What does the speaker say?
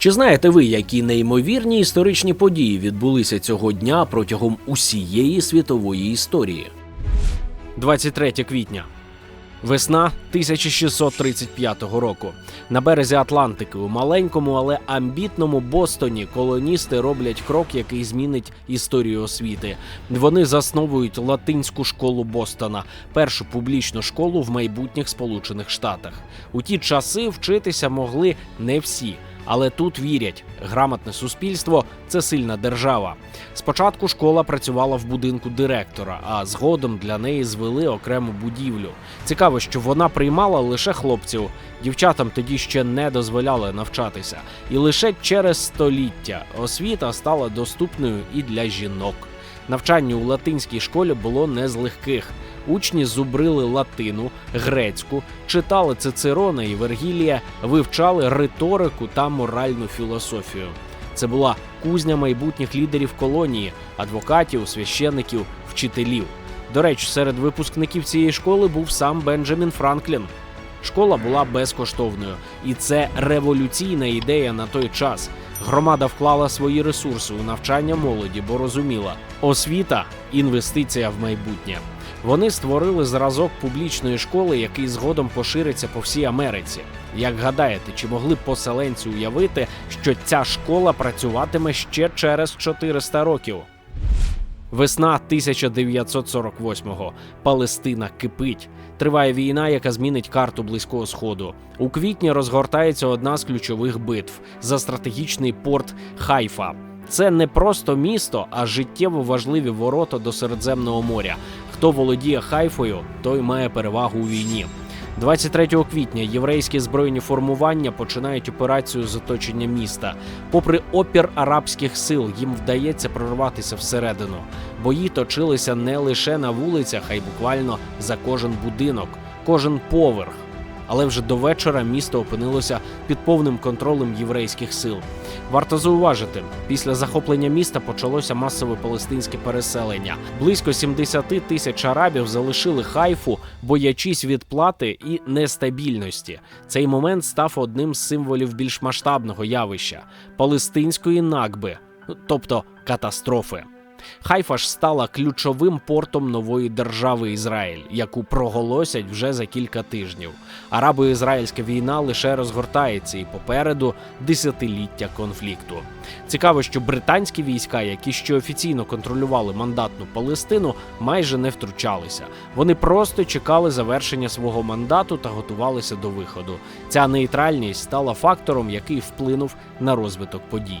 Чи знаєте ви, які неймовірні історичні події відбулися цього дня протягом усієї світової історії? 23 квітня. Весна 1635 року. На березі Атлантики у маленькому, але амбітному Бостоні колоністи роблять крок, який змінить історію освіти. Вони засновують латинську школу Бостона, першу публічну школу в майбутніх Сполучених Штатах. У ті часи вчитися могли не всі. Але тут вірять, грамотне суспільство це сильна держава. Спочатку школа працювала в будинку директора, а згодом для неї звели окрему будівлю. Цікаво, що вона приймала лише хлопців. Дівчатам тоді ще не дозволяли навчатися, і лише через століття освіта стала доступною і для жінок. Навчання у латинській школі було не з легких. Учні зубрили латину, грецьку, читали Цицерона і Вергілія, вивчали риторику та моральну філософію. Це була кузня майбутніх лідерів колонії, адвокатів, священників, вчителів. До речі, серед випускників цієї школи був сам Бенджамін Франклін. Школа була безкоштовною, і це революційна ідея на той час. Громада вклала свої ресурси у навчання молоді, бо розуміла, освіта інвестиція в майбутнє. Вони створили зразок публічної школи, який згодом пошириться по всій Америці. Як гадаєте, чи могли поселенці уявити, що ця школа працюватиме ще через 400 років? Весна 1948-го. Палестина кипить. Триває війна, яка змінить карту близького сходу. У квітні розгортається одна з ключових битв за стратегічний порт Хайфа. Це не просто місто, а життєво важливі ворота до Середземного моря. Хто володіє Хайфою, той має перевагу у війні. 23 квітня єврейські збройні формування починають операцію з оточення міста. Попри опір арабських сил, їм вдається прорватися всередину. Бої точилися не лише на вулицях, а й буквально за кожен будинок, кожен поверх. Але вже до вечора місто опинилося під повним контролем єврейських сил. Варто зауважити, після захоплення міста почалося масове палестинське переселення. Близько 70 тисяч арабів залишили хайфу, боячись відплати і нестабільності. Цей момент став одним з символів більш масштабного явища палестинської накби, тобто катастрофи. Хайфа ж стала ключовим портом нової держави Ізраїль, яку проголосять вже за кілька тижнів. Арабо-ізраїльська війна лише розгортається і попереду десятиліття конфлікту. Цікаво, що британські війська, які ще офіційно контролювали мандатну Палестину, майже не втручалися. Вони просто чекали завершення свого мандату та готувалися до виходу. Ця нейтральність стала фактором, який вплинув на розвиток подій.